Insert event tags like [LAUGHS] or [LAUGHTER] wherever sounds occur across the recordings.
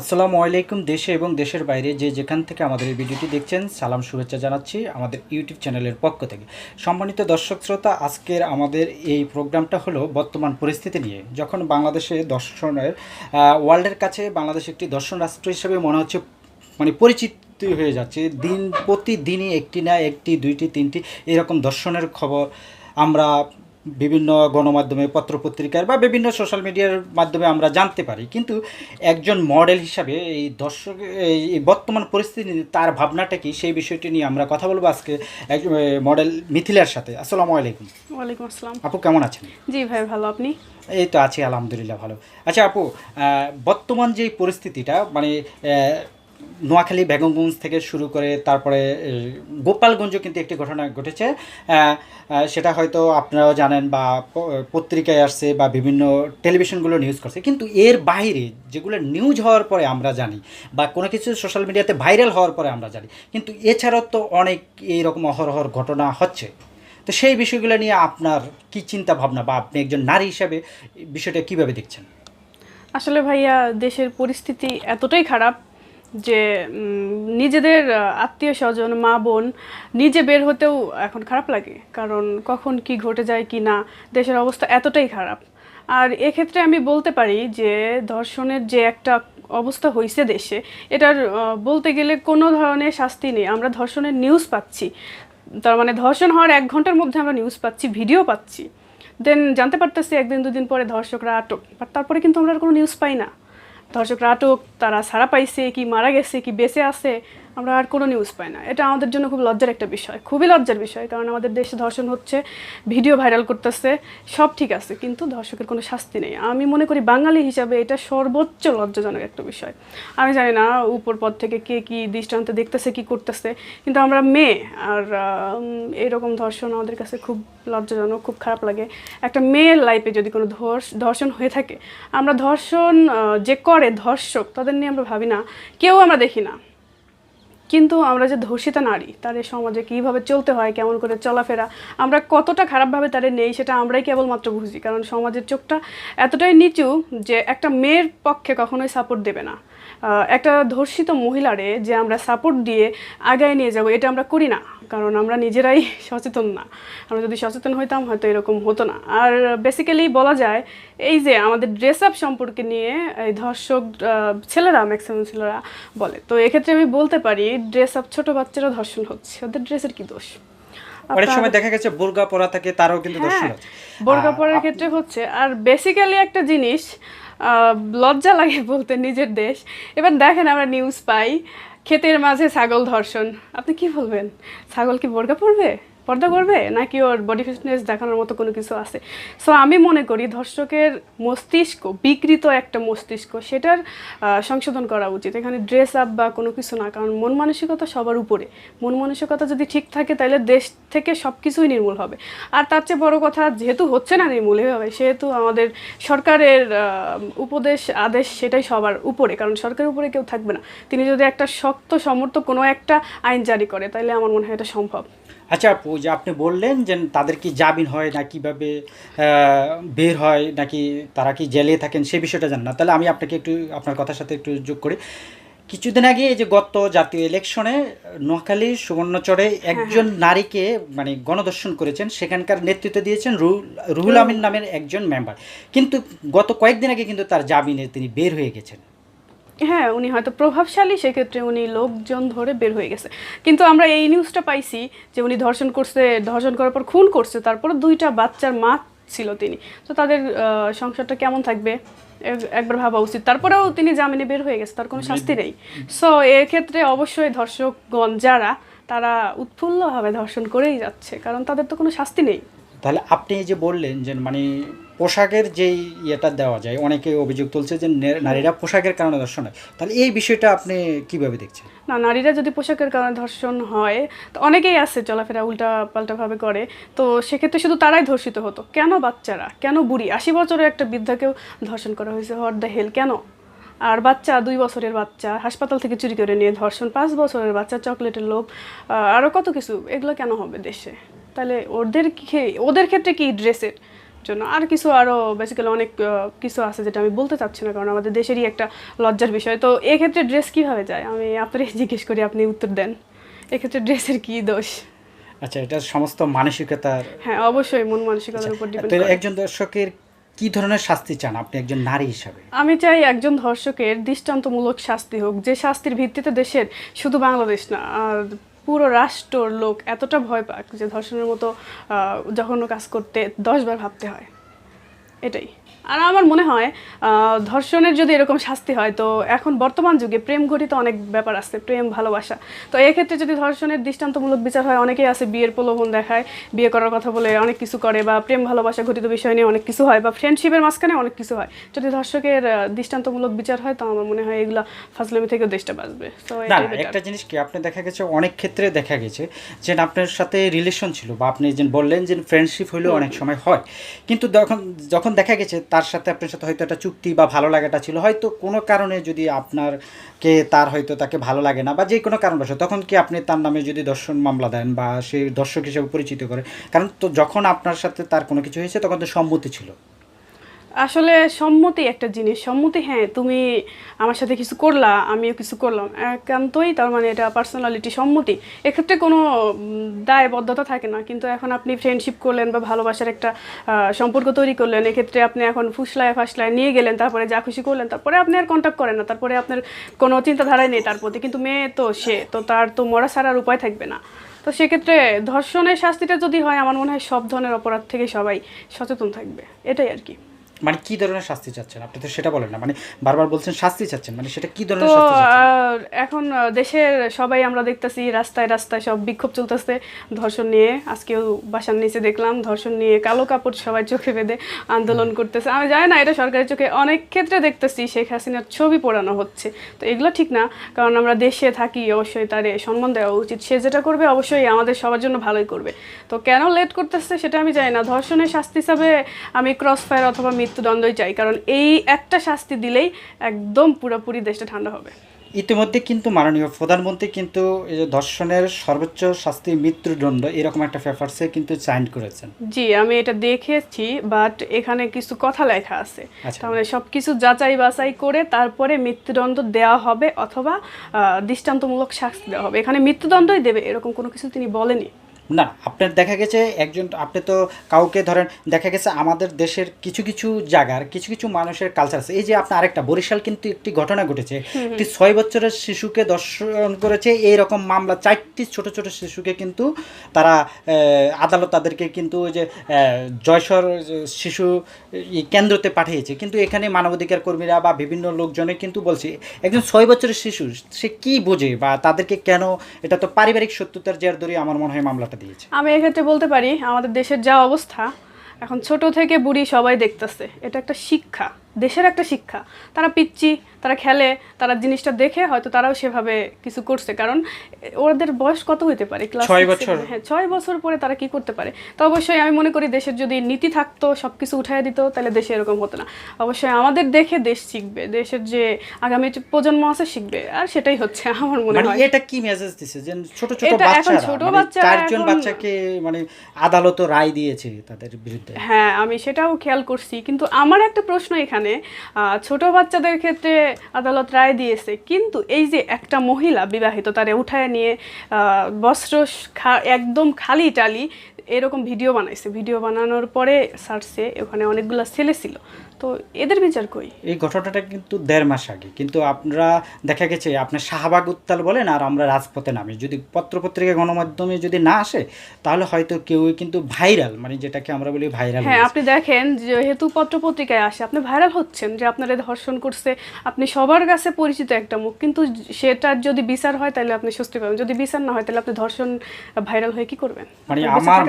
আসসালামু আলাইকুম দেশে এবং দেশের বাইরে যে যেখান থেকে আমাদের এই ভিডিওটি দেখছেন, সালাম, শুভেচ্ছা জানাচ্ছি আমাদের ইউটিউব চ্যানেলের পক্ষ থেকে। সম্মানিত দর্শক শ্রোতা, আজকের আমাদের এই প্রোগ্রামটা হলো বর্তমান পরিস্থিতি নিয়ে। যখন বাংলাদেশে দর্শনের ওয়ার্ল্ডের কাছে বাংলাদেশ একটি দর্শন রাষ্ট্র হিসেবে মনে হচ্ছে মানে পরিচিত হয়ে যাচ্ছে, দিন প্রতিদিনই একটি না একটি, দুইটি, তিনটি এরকম দর্শনের খবর আমরা বিভিন্ন গণমাধ্যমে পত্রপত্রিকার বা বিভিন্ন সোশ্যাল মিডিয়ার মাধ্যমে আমরা জানতে পারি। কিন্তু একজন মডেল হিসাবে এই দর্শক এই বর্তমান পরিস্থিতি তার ভাবনাটা কি? সেই বিষয়টি নিয়ে আমরা কথা বলব আজকে এক মডেল মিথিলার সাথে। আসসালামু আলাইকুম। ওয়ালাইকুম আসসালাম। আপু কেমন আছেন? জি ভাই ভালো। আপনি? এই তো আছি আলহামদুলিল্লাহ ভালো। আচ্ছা আপু বর্তমান যে পরিস্থিতিটা মানে নোয়াখালী বেগমগঞ্জ থেকে শুরু করে তারপরে গোপালগঞ্জও কিন্তু একটি ঘটনা ঘটেছে। সেটা হয়তো আপনারাও জানেন বা পত্রিকায় আসছে বা বিভিন্ন টেলিভিশনগুলো নিউজ করছে। কিন্তু এর বাইরে যেগুলো নিউজ হওয়ার পরে আমরা জানি বা কোনো কিছু সোশ্যাল মিডিয়াতে ভাইরাল হওয়ার পরে আমরা জানি, কিন্তু এছাড়াও তো অনেক এইরকম অহরহর ঘটনা হচ্ছে। তো সেই বিষয়গুলো নিয়ে আপনার কি চিন্তা ভাবনা বা আপনি একজন নারী হিসাবে বিষয়টা কীভাবে দেখছেন? আসলে ভাইয়া, দেশের পরিস্থিতি এতটাই খারাপ যে নিজেদের আত্মীয় স্বজন মা বোন নিজে বের হতেও এখন খারাপ লাগে। কারণ কখন কি ঘটে যায়, কি না, দেশের অবস্থা এতটাই খারাপ। আর এক্ষেত্রে আমি বলতে পারি যে, ধর্ষণের যে একটা অবস্থা হয়েছে দেশে, এটার বলতে গেলে কোনো ধরনের শাস্তি নেই। আমরা ধর্ষণের নিউজ পাচ্ছি। তার মানে ধর্ষণ হওয়ার এক ঘণ্টার মধ্যে আমরা নিউজ পাচ্ছি ভিডিও পাচ্ছি। দেন জানতে পারতেছি একদিন, দুদিন পরে ধর্ষকরা আটক বাট তারপরে কিন্তু আমরা কোনো নিউজ পাই না। ধর্ষকরা আটক তারা সারা পাইছে কি মারা গেছে কি বেঁচে আছে। আমরা আর কোনো নিউজ পাই না। এটা আমাদের জন্য খুব লজ্জার একটা বিষয়। খুবই লজ্জার বিষয়, কারণ আমাদের দেশে ধর্ষণ হচ্ছে ভিডিও ভাইরাল করতেছে, সব ঠিক আছে, কিন্তু ধর্ষকের কোনো শাস্তি নেই। আমি মনে করি বাঙালি হিসাবে এটা সর্বোচ্চ লজ্জাজনক একটা বিষয়। আমি জানি না উপর পদ থেকে কে কি দৃষ্টান্তে দেখতেছে, কি করতেছে, কিন্তু আমরা মেয়ে, আর এরকম ধর্ষণ আমাদের কাছে খুব লজ্জাজনক, খুব খারাপ লাগে। একটা মেয়ের লাইফে যদি কোনো ধর্ষ- ধর্ষণ হয়ে থাকে, আমরা ধর্ষণ যে করে ধর্ষক, তাদের নিয়ে আমরা ভাবি না। কেউ আমরা দেখি না। কিন্তু আমরা যে ধর্ষিতা নারী, তাদের সমাজে কীভাবে চলতে হয়, কেমন করে চলাফেরা, আমরা কতটা খারাপভাবে তাদের নেই, সেটা আমরাই কেবলমাত্র বুঝি। কারণ সমাজের চোখটা এতটাই নিচু যে একটা মেয়ের পক্ষে কখনোই সাপোর্ট দেবে না। একটা ধর্ষিত মহিলারে যে আমরা সাপোর্ট দিয়ে আগায় নিয়ে যাব এটা আমরা করি না। কারণ আমরা নিজেরাই [LAUGHS] সচেতন না। আমরা যদি সচেতন হইতাম হয়তো এরকম হতো না। আর বেসিক্যালি বলা যায় এই যে আমাদের ড্রেস আপ সম্পর্কে নিয়ে এই ধর্ষক ছেলেরা ম্যাক্সিমাম ছেলেরা বলে। তো এক্ষেত্রে আমি বলতে পারি ড্রেস আপ ছোট বাচ্চারা ধর্ষণ হচ্ছে। ওদের ড্রেসের কি দোষ? অনেক সময় দেখা গেছে বোরগা পরা থাকে তারও কিন্তু দর্শন হ্যাঁ আছে আর পরার ক্ষেত্রে হচ্ছে। আর বেসিক্যালি একটা জিনিস লজ্জা লাগে বলতে নিজের দেশ। এবার দেখেন আমরা নিউজ পাই, ক্ষেতের মাঝে ছাগল ধর্ষণ। আপনি কি বলবেন? ছাগল কি বোরগা পরবে? পর্দা করবে? নাকি ওর বডি ফিটনেস দেখানোর মতো কোনো কিছু আছে? সো আমি মনে করি ধর্ষকের মস্তিষ্ক, বিকৃত একটা মস্তিষ্ক, সেটার সংশোধন করা উচিত। এখানে ড্রেস আপ বা কোনো কিছু না, কারণ মন মানসিকতা সবার উপরে। মন মানসিকতা যদি ঠিক থাকে, তাহলে দেশ থেকে সব কিছুই নির্মূল হবে। আর তার চেয়ে বড় কথা, যেহেতু হচ্ছে না নির্মূল এভাবে, সেহেতু আমাদের সরকারের উপদেশ, আদেশ সেটাই সবার উপরে। কারণ সরকারের উপরে কেউ থাকবে না। তিনি যদি একটা শক্ত সমর্থ কোনো একটা আইন জারি করে, তাহলে আমার মনে হয় এটা সম্ভব। আচ্ছা আপু যে আপনি বললেন যে তাদের কি জামিন হয় না কীভাবে বের হয় নাকি তারা কি জেলে থাকেন সে বিষয়টা জানেন না। তাহলে আমি আপনাকে একটু আপনার কথার সাথে একটু যোগ করি। কিছুদিন আগে এই যে গত জাতীয় ইলেকশনে নোয়াখালী সুবর্ণচরে একজন নারীকে মানে গণদর্শন করেছেন সেখানকার নেতৃত্ব দিয়েছেন রুহুল রুহুল আমিন নামের একজন মেম্বার। কিন্তু গত কয়েকদিন আগে কিন্তু তার জামিনে তিনি বের হয়ে গেছেন। হ্যাঁ উনি হয়তো প্রভাবশালী সেক্ষেত্রে উনি লোকজন ধরে বের হয়ে গেছে। কিন্তু আমরা এই নিউজটা পাইছি যে উনি ধর্ষণ করছে ধর্ষণ করার পর খুন করছে তারপর দুইটা বাচ্চার মা ছিল তিনি। তো তাদের সংসারটা কেমন থাকবে? একবার ভাবা উচিত। তারপরেও তিনি জামিনে বের হয়ে গেছে তার কোনো শাস্তি নেই। সো এক্ষেত্রে অবশ্যই ধর্ষকগণ যারা তারা উৎফুল্লভাবে ধর্ষণ করেই যাচ্ছে কারণ তাদের তো কোনো শাস্তি নেই। তাহলে আপনি যে বললেন যে মানে পোশাকের যেই ইয়েটা দেওয়া যায়, অনেকে অভিযোগ তুলছে যে নারীরা পোশাকের কারণে দর্শন হয়। তাহলে এই বিষয়টা আপনি কীভাবে দেখছেন? না, নারীরা যদি পোশাকের কারণে ধর্ষণ হয়, তো অনেকেই আছে চলাফেরা উল্টা পাল্টাভাবে করে, তো সেক্ষেত্রে শুধু তারাই ধর্ষিত হতো। কেন বাচ্চারা? কেন বুড়ি? আশি বছরের একটা বৃদ্ধাকেও ধর্ষণ করা হয়েছে। হর দ্য হেল, কেন? আর বাচ্চা, দুই বছরের বাচ্চা, হাসপাতাল থেকে চুরি করে নিয়ে ধর্ষণ, পাঁচ বছরের বাচ্চা, চকলেটের লোভ আরও কত কিছু, এগুলো কেন হবে দেশে? তাহলে ওদের ওদের ক্ষেত্রে কি ড্রেসের জন্য? আর কিছু আরও বেসিক্যালি অনেক কিছু আছে যেটা আমি বলতে চাচ্ছি না কারণ আমাদের দেশেরই একটা লজ্জার বিষয়। তো এক্ষেত্রে ড্রেস কীভাবে যায়? আমি আপনারই [LAUGHS] জিজ্ঞেস করি আপনি উত্তর দেন। এক্ষেত্রে ড্রেসের কি দোষ? আচ্ছা এটা সমস্ত মানসিকতার হ্যাঁ অবশ্যই মন মানসিকতার উপর ডিপেন্ড করে। একজন দর্শকের কি ধরনের শাস্তি চান আপনি একজন নারী হিসাবে? আমি চাই একজন ধর্ষকের দৃষ্টান্তমূলক শাস্তি হোক যে শাস্তির ভিত্তিতে দেশের শুধু বাংলাদেশ না আর পুরো রাষ্ট্রর লোক এতটা ভয় পাক যে ধর্ষণের মতো জঘন্য কাজ করতে দশবার ভাবতে হয়। এটাই। আর আমার মনে হয় ধর্ষণের যদি এরকম শাস্তি হয় তো এখন বর্তমান যুগে প্রেম ঘটিত অনেক ব্যাপার আছে প্রেম ভালোবাসা। তো এক্ষেত্রে যদি ধর্ষণের দৃষ্টান্তমূলক বিচার হয় অনেকেই আছে বিয়ের প্রলোভন দেখায় বিয়ে করার কথা বলে অনেক কিছু করে বা প্রেম ভালোবাসা ঘটিত বিষয় নিয়ে অনেক কিছু হয় বা ফ্রেন্ডশিপের মাঝখানে অনেক কিছু হয়। যদি ধর্ষকের দৃষ্টান্তমূলক বিচার হয় তো আমার মনে হয় এগুলা ফাজলামি থেকেও দেশটা বাঁচবে। তো। একটা জিনিস কি আপনি দেখা গেছে অনেক ক্ষেত্রে দেখা গেছে যে আপনার সাথে রিলেশন ছিল বা আপনি যে বললেন যে ফ্রেন্ডশিপ হইলেও অনেক সময় হয়। কিন্তু যখন যখন দেখা গেছে তার সাথে আপনার সাথে হয়তো একটা চুক্তি বা ভালো লাগাটা ছিল। হয়তো কোনো কারণে যদি আপনার কে তার হয়তো তাকে ভালো লাগে না বা যে কোনো কারণবশত, তখন কি আপনি তার নামে যদি দর্শন মামলা দেন বা সে দর্শক হিসেবে পরিচিত করে, কারণ তো যখন আপনার সাথে তার কোনো কিছু হয়েছে, তখন তো সম্মতি ছিল। আসলে সম্মতি একটা জিনিস। সম্মতি হ্যাঁ তুমি আমার সাথে কিছু করলা, আমিও কিছু করলাম। একান্তই তার মানে এটা পার্সোনালিটি সম্মতি। এক্ষেত্রে কোনো দায়বদ্ধতা থাকে না। কিন্তু এখন আপনি ফ্রেন্ডশিপ করলেন বা ভালোবাসার একটা সম্পর্ক তৈরি করলেন, এক্ষেত্রে আপনি এখন ফুসলায় ফাসলায় নিয়ে গেলেন, তারপরে যা খুশি করলেন, তারপরে আপনি আর কন্ট্যাক্ট করেন না। তারপরে আপনার কোনো চিন্তাধারাই নেই তার প্রতি। কিন্তু মেয়ে তো সে, তো তার তো মরা ছাড়ার উপায় থাকবে না। তো সেক্ষেত্রে ধর্ষণের শাস্তিটা যদি হয়, আমার মনে হয় সব ধরনের অপরাধ থেকে সবাই সচেতন থাকবে। এটাই আর কি। মানে কি ধরনের শাস্তি চাচ্ছেন? আপনি তো সেটা বলেন না মানে বারবার বলছেন শাস্তি চাচ্ছেন মানে সেটা কি ধরনের শাস্তি চাচ্ছেন? এখন দেশের সবাই আমরা দেখতেছি রাস্তায় রাস্তায় সব বিক্ষোভ চলতেছে ধর্ষণ নিয়ে। আজকেও বাসার নিচে দেখলাম ধর্ষণ নিয়ে কালো কাপড় সবাই চোখে বেঁধে আন্দোলন করতেছে। আমি জানি না এটা সরকারের চোখে অনেক ক্ষেত্রে দেখতেছি শেখ হাসিনার ছবি পোড়ানো হচ্ছে। তো এগুলো ঠিক না কারণ আমরা দেশে থাকি অবশ্যই তার সম্মান দেওয়া উচিত। সে যেটা করবে অবশ্যই আমাদের সবার জন্য ভালোই করবে। তো কেন লেট করতেছে সেটা আমি জানি না। ধর্ষণের শাস্তি হিসাবে আমি ক্রস ফায়ার অথবা মৃত্যুদণ্ডই চাই কারণ এই একটা শাস্তি দিলেই একদম পুরোপুরি দেশটা ঠান্ডা হবে। ইতিমধ্যে কিন্তু মাননীয় প্রধানমন্ত্রী কিন্তু এই যে ধর্ষণের সর্বোচ্চ শাস্তি মৃত্যুদণ্ড এরকম একটা পেপারসে কিন্তু সাইন করেছেন। জি আমি এটা দেখেছি বাট এখানে কিছু কথা লেখা আছে। আচ্ছা। মানে সব কিছু যাচাই বাছাই করে তারপরে মৃত্যুদণ্ড দেওয়া হবে অথবা দৃষ্টান্তমূলক শাস্তি দেওয়া হবে। এখানে মৃত্যুদণ্ডই দেবে এরকম কোনো কিছু তিনি বলেনি। না আপনার দেখা গেছে একজন আপনি তো কাউকে ধরেন দেখা গেছে আমাদের দেশের কিছু কিছু জায়গার কিছু কিছু মানুষের কালচার আছে। এই যে আপনার আরেকটা বরিশাল কিন্তু একটি ঘটনা ঘটেছে। একটি ছয় বছরের শিশুকে দর্শন করেছে এই রকম মামলা চারটি ছোট ছোট শিশুকে কিন্তু তারা আদালত তাদেরকে কিন্তু ওই যে জয়সর শিশু কেন্দ্রতে পাঠিয়েছে। কিন্তু এখানে মানবাধিকার কর্মীরা বা বিভিন্ন লোকজনে কিন্তু বলছে একজন ছয় বছরের শিশু সে কি বোঝে বা তাদেরকে কেন এটা তো পারিবারিক সত্যতার জের ধরে আমার মনে হয় মামলাটা দিয়েছে। আমি এক্ষেত্রে বলতে পারি, আমাদের দেশের যা অবস্থা, এখন ছোট থেকে বুড়ি সবাই দেখতেছে। এটা একটা শিক্ষা। দেশের একটা শিক্ষা। তারা পিচ্ছি তারা খেলে তারা জিনিসটা দেখে হয়তো তারাও সেভাবে কিছু করছে। কারণ ওদের বয়স কত হইতে পারে? ক্লাস ছয় বছর। হ্যাঁ ছয় বছর পরে তারা কি করতে পারে? তো অবশ্যই আমি মনে করি দেশের যদি নীতি থাকতো সব কিছু উঠাই দিত তাহলে দেশে এরকম হতো না। অবশ্যই আমাদের দেখে দেশ শিখবে দেশের যে আগামী প্রজন্ম আছে শিখবে আর সেটাই হচ্ছে আমার মনে মানে হয়। এটা কি মেসেজ দিছে? যে ছোট ছোট বাচ্চারা ছোট মানে বাচ্চারা চারজন বাচ্চাকে মানে আদালত রায় দিয়েছে তাদের বিরুদ্ধে। হ্যাঁ আমি সেটাও খেয়াল করছি। কিন্তু আমার একটা প্রশ্ন এখানে আহ, ছোট বাচ্চাদের ক্ষেত্রে আদালত রায় দিয়েছে। কিন্তু এই যে একটা মহিলা বিবাহিত তারে উঠায় নিয়ে বস্ত্র একদম খালি টালি এরকম ভিডিও বানাইছে। ভিডিও বানানোর পরে সার্চে ওখানে অনেকগুলো ছেলে ছিল। তো এদের বিচার কই? এই ঘটনাটা কিন্তু দেড় মাস আগে। কিন্তু আপনারা দেখা গেছে আপনার শাহবাগ উত্তাল বলেন আর আমরা রাজপথে নামি। যদি পত্রপত্রিকা গণমাধ্যমে যদি না আসে তাহলে হয়তো কেউ কিন্তু ভাইরাল মানে যেটাকে আমরা বলি ভাইরাল হ্যাঁ আপনি দেখেন যেহেতু পত্রপত্রিকায় আসে আপনি ভাইরাল হচ্ছেন যে আপনারা ধর্ষণ করছে। আপনি সবার কাছে পরিচিত একটা মুখ কিন্তু সেটার যদি বিচার হয় তাহলে আপনি স্বস্তি পাবেন। যদি বিচার না হয় তাহলে আপনি ধর্ষণ ভাইরাল হয়ে কি করবেন? মানে আমার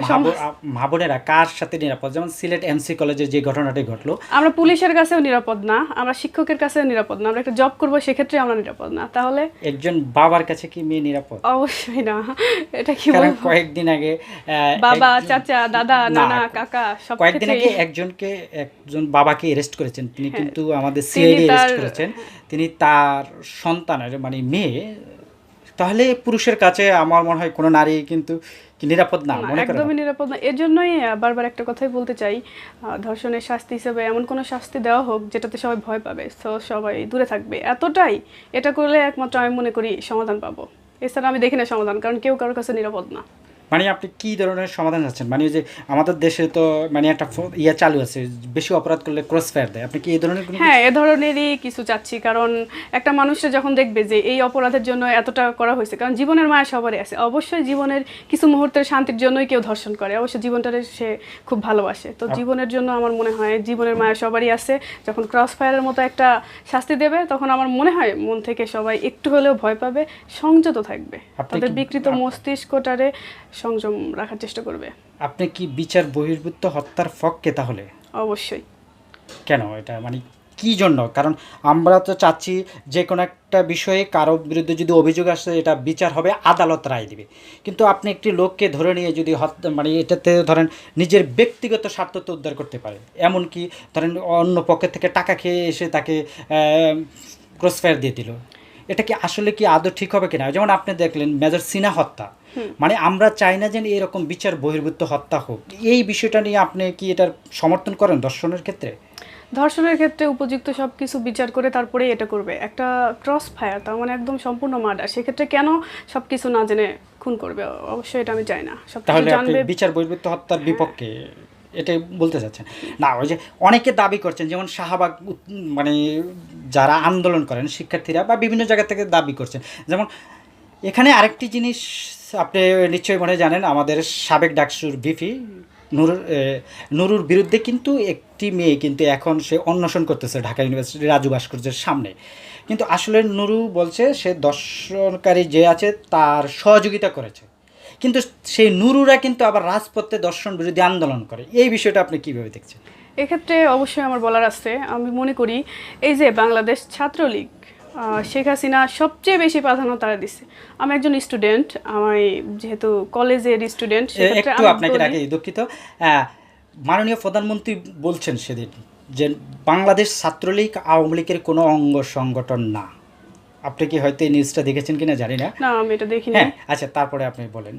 মা বোনেরা কার সাথে নিরাপদ? যেমন সিলেট এমসি কলেজের যে ঘটনাটি ঘটলো আমরা পুলিশের কাছেও নিরাপদ না আমরা শিক্ষকের কাছেও নিরাপদ না আমরা একটা জব করব সেক্ষেত্রে আমরা নিরাপদ না। তাহলে একজন বাবার কাছে কি মেয়ে নিরাপদ? অবশ্যই না এটা কি বলব? কয়েকদিন আগে বাবা চাচা দাদা নানা কাকা সব কয়েকদিন আগে একজনকে একজন বাবাকে অ্যারেস্ট করেছেন। তিনি কিন্তু আমাদের সিআইডি অ্যারেস্ট করেছেন। তিনি তার সন্তানের মানে মেয়ে তাহলে পুরুষের কাছে আমার মনে হয় কোনো নারী কিন্তু নিরাপদ না মনে একদমই নিরাপদ না। এর জন্যই বারবার একটা কথাই বলতে চাই ধর্ষণের শাস্তি হিসেবে এমন কোনো শাস্তি দেওয়া হোক যেটাতে সবাই ভয় পাবে তো সবাই দূরে থাকবে। এতটাই এটা করলে একমাত্র আমি মনে করি সমাধান পাবো। এছাড়া আমি দেখি না সমাধান কারণ কেউ কারোর কাছে নিরাপদ না। মানে আপনি কি ধরনের সমাধান চাচ্ছেন? মানে যে আমাদের দেশে তো মানে একটা ইয়ে চালু আছে বেশি অপরাধ করলে ক্রস ফায়ার দেয়। আপনি কি এই ধরনের হ্যাঁ এ ধরনেরই কিছু চাচ্ছি। কারণ একটা মানুষের যখন দেখবে যে এই অপরাধের জন্য এতটা করা হয়েছে কারণ জীবনের মায়া সবারই আছে। অবশ্যই জীবনের কিছু মুহূর্তের শান্তির জন্যই কেউ ধর্ষণ করে। অবশ্যই জীবনটারে সে খুব ভালোবাসে। তো জীবনের জন্য আমার মনে হয় জীবনের মায়া সবারই আছে। যখন ক্রস ফায়ারের মতো একটা শাস্তি দেবে তখন আমার মনে হয় মন থেকে সবাই একটু হলেও ভয় পাবে সংযত থাকবে। তাদের বিকৃত মস্তিষ্কটারে সংযম রাখার চেষ্টা করবে। আপনি কি বিচার বহির্ভূত হত্যার পক্ষে তাহলে? অবশ্যই। কেন এটা মানে কি জন্য? কারণ আমরা তো চাচ্ছি যে কোনো একটা বিষয়ে কারও বিরুদ্ধে যদি অভিযোগ আসে এটা বিচার হবে আদালত রায় দিবে। কিন্তু আপনি একটি লোককে ধরে নিয়ে যদি হত্যা মানে এটাতে ধরেন নিজের ব্যক্তিগত স্বার্থ তো উদ্ধার করতে পারে এমনকি ধরেন অন্য পক্ষের থেকে টাকা খেয়ে এসে তাকে ক্রসফায়ার দিয়ে দিল। এটা কি আসলে কি আদৌ ঠিক হবে কিনা? যেমন আপনি দেখলেন মেজর সিনা হত্যা। মানে আমরা চাই না যে এরকম বিচার বহির্ভূত হত্যা হোক। এই বিষয়টা নিয়ে আপনি কি এটার সমর্থন করেন দর্শনের ক্ষেত্রে? ধর্ষণের ক্ষেত্রে উপযুক্ত সব কিছু বিচার করে তারপরেই এটা করবে। একটা ক্রস ফায়ার তার মানে একদম সম্পূর্ণ মার্ডার সেক্ষেত্রে কেন সব কিছু না জেনে খুন করবে? অবশ্যই এটা আমি চাই না। সব জানবে বিচার বহির্ভূত হত্যার বিপক্ষে এটাই বলতে চাচ্ছেন। না, ওই যে অনেকে দাবি করছেন, যেমন শাহবাগ মানে যারা আন্দোলন করেন, শিক্ষার্থীরা বা বিভিন্ন জায়গা থেকে দাবি করছেন। যেমন এখানে আরেকটি জিনিস আপনি নিশ্চয়ই মনে জানেন, আমাদের সাবেক ডাকসুর বিপি নুর নুরুর বিরুদ্ধে কিন্তু একটি মেয়ে কিন্তু এখন সে অন্বেষণ করতেছে ঢাকা ইউনিভার্সিটির রাজু ভাস্কর্যের সামনে। কিন্তু আসলে নুরু বলছে, সে দর্শনকারী যে আছে, তার সহযোগিতা করেছে। কিন্তু সেই নুরুরা কিন্তু আবার রাজপথে দর্শন বিরোধী আন্দোলন করে। এই বিষয়টা আপনি কীভাবে দেখছেন? এক্ষেত্রে অবশ্যই আমার বলার আছে। আমি মনে করি এই যে বাংলাদেশ ছাত্রলীগ শেখ হাসিনা সবচেয়ে বেশি প্রাধান্য তারা দিচ্ছে আমি একজন স্টুডেন্ট আমি যেহেতু কলেজের স্টুডেন্ট একটু আপনাকে রাখি দুঃখিত। মাননীয় প্রধানমন্ত্রী বলছেন সেদিন যে বাংলাদেশ ছাত্রলীগ আওয়ামী লীগের কোনো অঙ্গ সংগঠন না। আপনি কি হয়তো এই নিউজটা দেখেছেন কিনা জানি না। না আমি এটা দেখিনি। হ্যাঁ আচ্ছা তারপরে আপনি বলেন।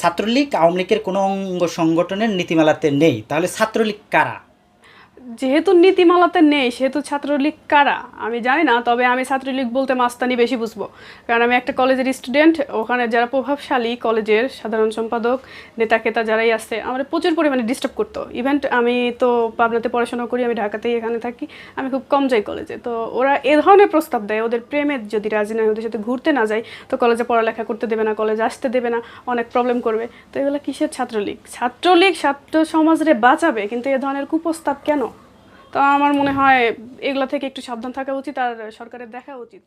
ছাত্রলীগ আওয়ামী লীগের কোনো অঙ্গ সংগঠনের নীতিমালাতে নেই। তাহলে ছাত্রলীগ কারা? যেহেতু নীতিমালাতে নেই, সেহেতু ছাত্রলীগ কারা? আমি জানি না, তবে আমি ছাত্রলীগ বলতে মাস্তানি বেশি বুঝব। কারণ আমি একটা কলেজের স্টুডেন্ট, ওখানে যারা প্রভাবশালী কলেজের সাধারণ সম্পাদক নেতা কেতা যারাই আছে আমার প্রচুর পরিমাণে ডিস্টার্ব করতো। ইভেন্ট আমি তো পাবনাতে পড়াশোনা করি, আমি ঢাকাতেই এখানে থাকি, আমি খুব কম যাই কলেজে। তো ওরা এ ধরনের প্রস্তাব দেয়, ওদের প্রেমের যদি রাজি নয় ওদের সাথে ঘুরতে না যায় তো কলেজে পড়ালেখা করতে দেবে না, কলেজে আসতে দেবে না, অনেক প্রবলেম করবে। তো এগুলো কিসের ছাত্রলীগ? ছাত্রলীগ ছাত্র সমাজরে বাঁচাবে, কিন্তু এ ধরনের কুপ্রস্তাব কেন? তো আমার মনে হয় এগুলা থেকে একটু সাবধান থাকা উচিত আর সরকারের দেখা উচিত।